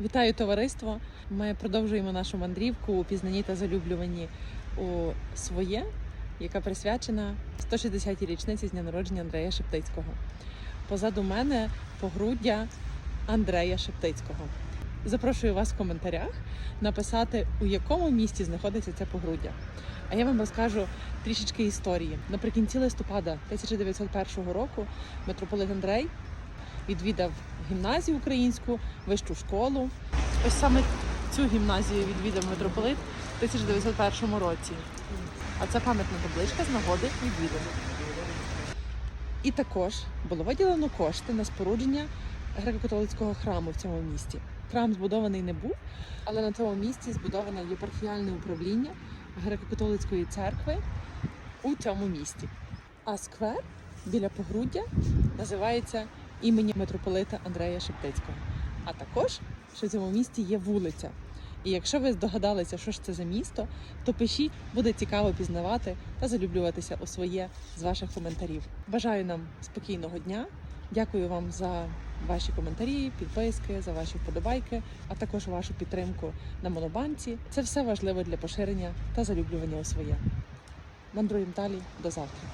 Вітаю товариство! Ми продовжуємо нашу мандрівку у пізнанні та залюблюванні у своє, яка присвячена 160-й річниці з дня народження Андрея Шептицького. Позаду мене погруддя Андрея Шептицького. Запрошую вас в коментарях написати, у якому місті знаходиться це погруддя. А я вам розкажу трішечки історії. Наприкінці листопада 1901 року митрополит Андрей відвідав гімназію українську, вищу школу. Ось саме цю гімназію відвідав митрополит в 1901 році. А це пам'ятна табличка з нагоди відвідання. І також було виділено кошти на спорудження греко-католицького храму в цьому місті. Храм збудований не був, але на цьому місці збудоване єпархіальне управління греко-католицької церкви у цьому місті. А сквер біля погруддя називається імені митрополита Андрея Шептицького. А також, що в цьому місті є вулиця. І якщо ви здогадалися, що ж це за місто, то пишіть, буде цікаво пізнавати та залюблюватися у своє з ваших коментарів. Бажаю нам спокійного дня. Дякую вам за ваші коментарі, підписки, за ваші вподобайки, а також вашу підтримку на монобанці. Це все важливо для поширення та залюблювання у своє. Мандруємо далі до завтра.